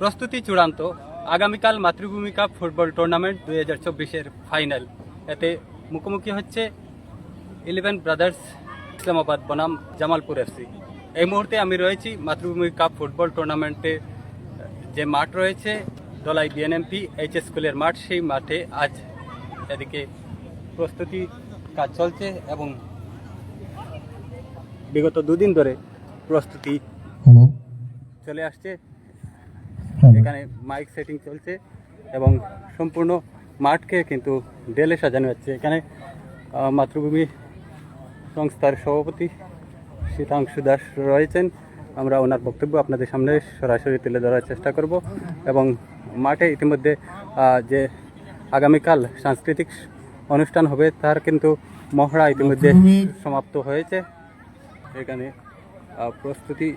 প্রস্তুতি চূড়ান্ত। আগামীকাল মাতৃভূমি কাপ ফুটবল টুর্নামেন্ট দুই হাজার চব্বিশের ফাইনাল। এতে মুখোমুখি হচ্ছে ইলেভেন ব্রাদার্স ইসলামাবাদ বনাম জামালপুর এফসি এই মুহূর্তে আমি রয়েছি মাতৃভূমি কাপ ফুটবল টুর্নামেন্টে। যে মাঠ রয়েছে দলাই বিএনএমপি এইচ এস স্কুলের মাঠ সেই মাঠে আজ এদিকে প্রস্তুতি কাজ চলছে এবং বিগত দুদিন ধরে প্রস্তুতি চলে আসছে। এখানে মাইক সেটিং চলছে এবং সম্পূর্ণ মাঠকে কিন্তু ডেলে সাজানো হচ্ছে। এখানে মাতৃভূমি সংস্থার সভাপতি শীতাংশু দাস রয়েছেন। আমরা ওনার বক্তব্য আপনাদের সামনে সরাসরি তুলে ধরার চেষ্টা করব এবং মাঠে ইতিমধ্যে যে আগামীকাল সাংস্কৃতিক অনুষ্ঠান হবে তার কিন্তু মহড়া ইতিমধ্যে সমাপ্ত হয়েছে। এখানে প্রস্তুতি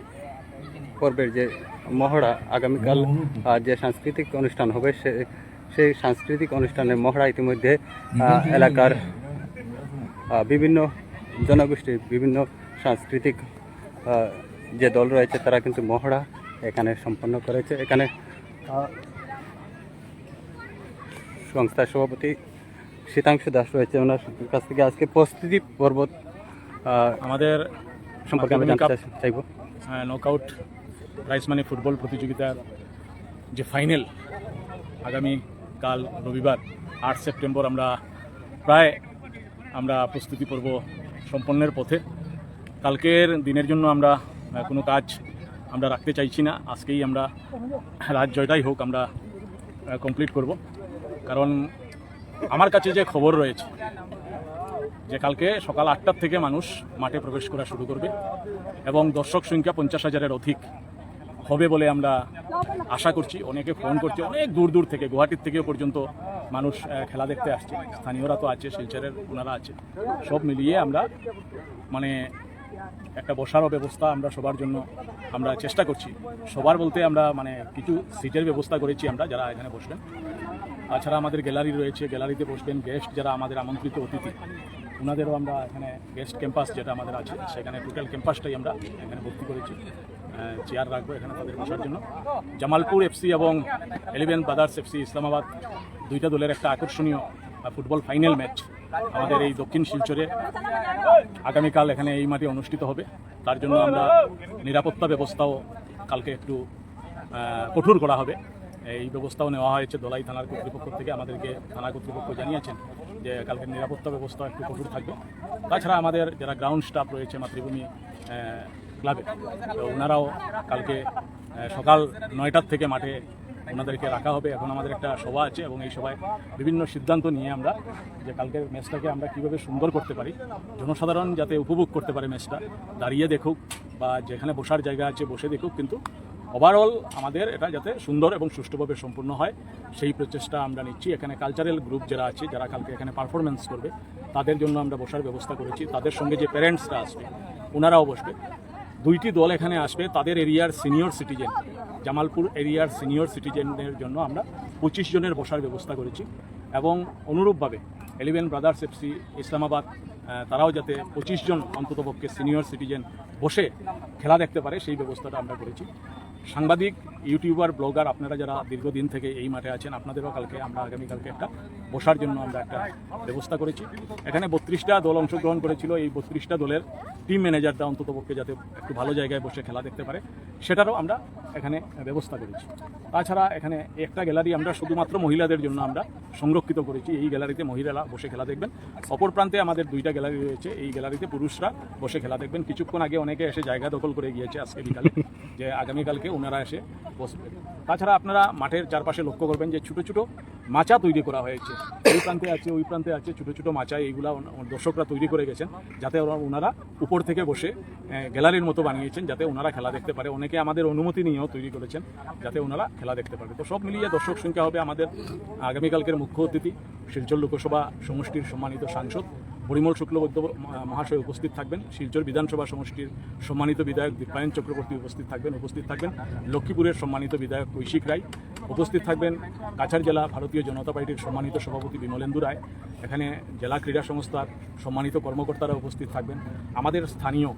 পর্বের যে মহড়া আগামীকাল যে সাংস্কৃতিক অনুষ্ঠান হবে সে সেই সাংস্কৃতিক অনুষ্ঠানের মহড়া ইতিমধ্যে এলাকার বিভিন্ন জনগোষ্ঠীর বিভিন্ন সাংস্কৃতিক যে দল রয়েছে তারা কিন্তু মহড়া এখানে সম্পন্ন করেছে। এখানে সংস্থার সভাপতি শীতাংশু দাস রয়েছে। ওনার কাছ থেকে আজকে প্রস্তুতি পর্বত আমাদের সম্পর্কে আমি জানতে চাই- চাইব। নকআউট প্রাইজ মানি ফুটবল প্রতিযোগিতার যে ফাইনাল আগামী কাল রবিবার, আট সেপ্টেম্বর আমরা প্রায় আমরা প্রস্তুতি পর্ব সম্পন্নের পথে। কালকের দিনের জন্য আমরা কোনো কাজ আমরা রাখতে চাইছি না। আজকেই আমরা রাত জয়টাই হোক আমরা কমপ্লিট করব। কারণ আমার কাছে যে খবর রয়েছে, যে কালকে সকাল আটটার থেকে মানুষ মাঠে প্রবেশ করা শুরু করবে এবং দর্শক সংখ্যা পঞ্চাশ হাজারের অধিক। হবে বলে আমরা আশা করছি। অনেকে ফোন করছে, অনেক দূর দূর থেকে, গুয়াহাটির থেকেও পর্যন্ত মানুষ খেলা দেখতে আসছে। স্থানীয়রা তো আছে, শিলচরের ওনারা আছে। সব মিলিয়ে আমরা মানে একটা বসারও ব্যবস্থা আমরা সবার জন্য আমরা চেষ্টা করছি। সবার বলতে আমরা মানে কিছু সিটের ব্যবস্থা করেছি আমরা, যারা এখানে বসবেন। তাছাড়া আমাদের গ্যালারি রয়েছে, গ্যালারিতে বসবেন গেস্ট যারা আমাদের আমন্ত্রিত অতিথি। ওনাদেরও আমরা এখানে গেস্ট ক্যাম্পাস যেটা আমাদের আছে, সেখানে টোটাল ক্যাম্পাসটাই আমরা এখানে ভর্তি করেছি। চেয়ার রাখব এখানে তাদের বসার জন্য। জামালপুর এফসি এবং এলেভেন ব্রাদার্স এফসি ইসলামাবাদ দুইটা দলের একটা আকর্ষণীয় ফুটবল ফাইনাল ম্যাচ আমাদের এই দক্ষিণ শিলচরে। আগামীকাল এখানে এই মাঠে অনুষ্ঠিত হবে। তার জন্য আমরা নিরাপত্তা ব্যবস্থাও কালকে একটু কঠোর করা হবে। এই ব্যবস্থাও নেওয়া হয়েছে দলাই থানার কর্তৃপক্ষ থেকে। আমাদেরকে থানা কর্তৃপক্ষ জানিয়েছেন যে কালকে নিরাপত্তা ব্যবস্থা একটু কঠোর থাকবে। তাছাড়া আমাদের যারা গ্রাউন্ড স্টাফ রয়েছে, মাতৃভূমি ক্লাবে। তো ওনারাও কালকে সকাল নয়টার থেকে মাঠে ওনাদেরকে রাখা হবে। এখন আমাদের একটা সভা আছে এবং এই সভায় বিভিন্ন সিদ্ধান্ত নিয়ে আমরা যে কালকের ম্যাচটাকে আমরা কীভাবে সুন্দর করতে পারি, জনসাধারণ যাতে উপভোগ করতে পারে ম্যাচটা, দাঁড়িয়ে দেখুক বা যেখানে বসার জায়গা আছে বসে দেখুক। কিন্তু ওভারঅল আমাদের এটা যাতে সুন্দর এবং সুষ্ঠুভাবে সম্পূর্ণ হয়, সেই প্রচেষ্টা আমরা নিচ্ছি। এখানে কালচারাল গ্রুপ যারা আছে, যারা কালকে এখানে পারফরমেন্স করবে, তাদের জন্য আমরা বসার ব্যবস্থা করেছি। তাদের সঙ্গে যে প্যারেন্টসরা আসবে, ওনারাও বসবে। দুইটি দল এখানে আসবে, তাদের এরিয়ার সিনিয়র সিটিজেন। জামালপুর এরিয়ার সিনিয়র সিটিজেনদের জন্য আমরা পঁচিশ জনের বসার ব্যবস্থা করেছি। এবং অনুরূপভাবে এলিভেন ব্রাদার্স এফসি ইসলামাবাদ তারাও যাতে পঁচিশ জন অন্ততপক্ষে সিনিয়র সিটিজেন বসে খেলা দেখতে পারে, সেই ব্যবস্থাটা আমরা করেছি। সাংবাদিক, ইউটিউবার, ব্লগার, আপনারা যারা দীর্ঘদিন থেকে এই মাঠে আছেন, আপনাদেরও কালকে আমরা আগামীকালকে একটা বসার জন্য আমরা একটা ব্যবস্থা করেছি। এখানে বত্রিশটা দল অংশগ্রহণ করেছিল। এই বত্রিশটা দলের টিম ম্যানেজাররা অন্ততপক্ষে যাতে একটু ভালো জায়গায় বসে খেলা দেখতে পারে, সেটারও আমরা এখানে ব্যবস্থা করেছি। তাছাড়া এখানে একটা গ্যালারি আমরা শুধুমাত্র মহিলাদের জন্য আমরা সংরক্ষিত করেছি। এই গ্যালারিতে মহিলারা বসে খেলা দেখবেন। অপর প্রান্তে আমাদের দুইটা গ্যালারি রয়েছে। এই গ্যালারিতে পুরুষরা বসে খেলা দেখবেন। কিছুক্ষণ আগে অনেকে এসে জায়গা দখল করে গিয়েছে আজকে বিকালে, যে আগামীকালকে ওনারা এসে বসবেন তাছাড়া আপনারা মাঠের চারপাশে লক্ষ্য করবেন যে ছোটো ছোটো মাচা তৈরি করা হয়েছে। ওই প্রান্তে আছে, ওই প্রান্তে আছে, ছোটো ছোটো মাচা, এইগুলা দর্শকরা তৈরি করে গেছেন যাতে ওনারা উপর থেকে বসে গ্যালারির মতো বানিয়েছেন যাতে ওনারা খেলা দেখতে পারে। অনেকে আমাদের অনুমতি নিয়েও তৈরি করেছেন যাতে ওনারা খেলা দেখতে পারে। তো সব মিলিয়ে দর্শক সংখ্যা হবে আমাদের আগামীকালকের মুখ্য অতিথি শিলচর লোকসভা সমষ্টির সম্মানিত সাংসদ পরিমল শুক্লবৈদ্য মহা- মহাশয় উপস্থিত থাকবেন। শিলচর বিধানসভা সমষ্টির সম্মানিত বিধায়ক দীপায়ন চক্রবর্তী উপস্থিত থাকবেন। উপস্থিত থাকবেন লক্ষ্মীপুরের সম্মানিত বিধায়ক কৈশিক রায়। উপস্থিত থাকবেন কাছাড় জেলা ভারতীয় জনতা পার্টির সম্মানিত সভাপতি বিমলেন্দু রায়। এখানে জেলা ক্রীড়া সংস্থার সম্মানিত কর্মকর্তারা উপস্থিত থাকবেন। আমাদের স্থানীয়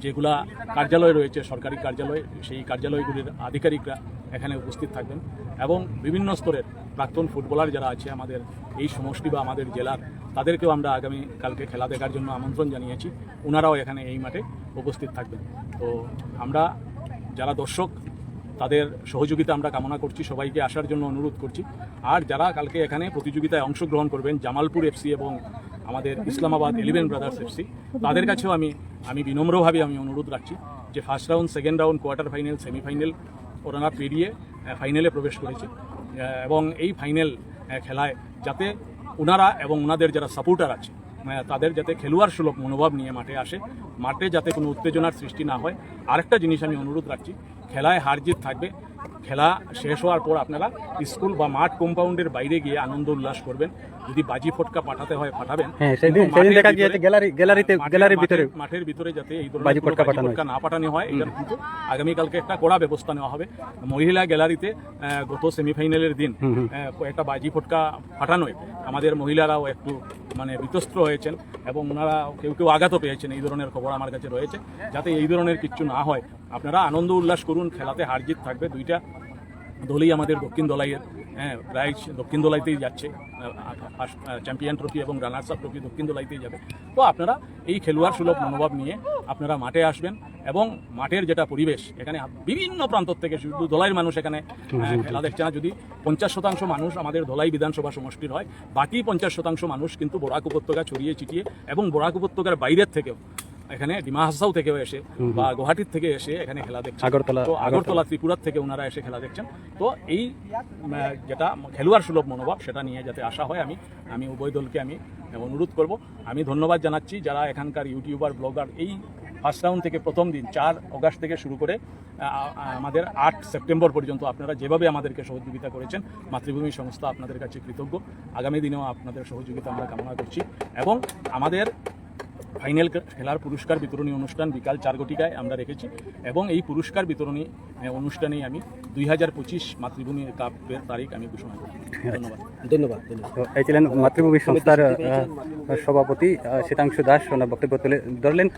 যেগুলা কার্যালয় রয়েছে, সরকারি কার্যালয়, সেই কার্যালয়গুলির আধিকারিকরা এখানে উপস্থিত থাকবেন। এবং বিভিন্ন স্তরের প্রাক্তন ফুটবলার যারা আছে আমাদের এই সমষ্টি বা আমাদের জেলার, তাদেরকেও আমরা আগামী কালকে খেলা দেখার জন্য আমন্ত্রণ জানিয়েছি। ওনারাও এখানে এই মাঠে উপস্থিত থাকবেন। তো আমরা যারা দর্শক, তাদের সহযোগিতা আমরা কামনা করছি, সবাইকে আসার জন্য অনুরোধ করছি। আর যারা কালকে এখানে প্রতিযোগিতায় অংশগ্রহণ করবেন, জামালপুর এফসি এবং আমাদের ইসলামাবাদ ইলেভেন ব্রাদার্স এফসি, তাদের কাছেও আমি আমি বিনম্রভাবে আমি অনুরোধ রাখছি যে first round, second round, quarter final, semifinal ওনারা পেরিয়ে ফাইনালে প্রবেশ করেছে। এবং এই ফাইনাল খেলায় যাতে ওনারা এবং ওনাদের যারা সাপোর্টার আছে আহ, তাদের যাতে খেলোয়াড় সুলভ মনোভাব নিয়ে মাঠে আসে মাঠে যাতে কোনো উত্তেজনার সৃষ্টি না হয় আরেকটা জিনিস আমি অনুরোধ রাখছি খেলায় হার জিত থাকবে খেলা শেষ হওয়ার পর আপনারা স্কুল বা মাঠ কম্পাউন্ডের বাইরে গিয়ে আনন্দ উল্লাস করবেন। যদি বাজি ফটকা পাঠাতে হয় পাঠাবেন। হ্যাঁ মাঠের ভিতরে- গ্যালারি গ্যালারিতে গ্যালারির ভিতরে মাঠের- মাঠের ভিতরে যাতে এই ধরনের বাজি পটকা না পাঠানো হয় এটার কিন্তু আগামীকালকে একটা কড়া ব্যবস্থা নেওয়া হবে। মহিলা গ্যালারিতে গত সেমিফাইনালের দিন কয়েকটা বাজি ফটকা ফাটানোয় আমাদের মহিলারাও একটু মানে বিতস্ত্র হয়েছেন এবং ওনারা কেউ কেউ আঘাত পেয়েছেন। এই ধরনের খবর আমার কাছে রয়েছে। যাতে এই ধরনের কিচ্ছু না হয়, আপনারা আনন্দ উল্লাস করুন, খেলাতে হারজিত থাকবে দুইটা। দলই আমাদের দক্ষিণ দলাইয়ের হ্যাঁ প্রায় দক্ষিণ দলাইতেই যাচ্ছে চ্যাম্পিয়ন ট্রফি এবং রানার্স আপ ট্রফি দক্ষিণ দলাইতেই যাবে। তো আপনারা এই খেলোয়াড় সুলভ মনোভাব নিয়ে আপনারা মাঠে আসবেন এবং মাঠের যেটা পরিবেশ এখানে বিভিন্ন প্রান্ত থেকে শুধু দলাইয়ের মানুষ এখানে আহ, খেলা দেখছে না যদি পঞ্চাশ শতাংশ মানুষ আমাদের ধলাই বিধানসভা সমষ্টির হয় বাকি পঞ্চাশ শতাংশ মানুষ কিন্তু বরাক উপত্যকা ছড়িয়ে ছিটিয়ে এবং বরাক উপত্যকার বাইরের থেকেও এখানে ডিমা হাসাও থেকেও এসে বা গুয়াহাটির থেকে এসে এখানে খেলা দেখছে আগরতলা তো আগরতলা। ত্রিপুরার থেকে ওনারা এসে খেলা দেখছেন। তো এই যেটা খেলোয়াড় সুলভ মনোভাব সেটা নিয়ে যাতে আসা হয় আমি আমি উভয় দলকে আমি অনুরোধ করব। আমি ধন্যবাদ জানাচ্ছি যারা এখানকার ইউটিউবার ব্লগার এই ফার্স্ট রাউন্ড থেকে প্রথম দিন চার অগাস্ট থেকে শুরু করে আমাদের আট সেপ্টেম্বর পর্যন্ত আপনারা যেভাবে আমাদেরকে সহযোগিতা করেছেন মাতৃভূমি সংস্থা আপনাদের কাছে কৃতজ্ঞ। আগামী দিনেও আপনাদের সহযোগিতা আমরা কামনা করছি। এবং আমাদের ফাইনাল খেলার পুরস্কার বিতরণী অনুষ্ঠান বিকাল চার ঘটিকায় আমরা রেখেছি এবং এই পুরস্কার বিতরণী অনুষ্ঠানেই আমি দুই হাজার পঁচিশ মাতৃভূমি কাপের তারিখ আমি ঘোষণা করি ধন্যবাদ। ধন্যবাদ ধন্যবাদ। এই ছিলেন মাতৃভূমি সংস্থার সভাপতি শ্বেতাংশু শীতাংশু দাস ওনার বক্তব্য তুলে ধরলেন।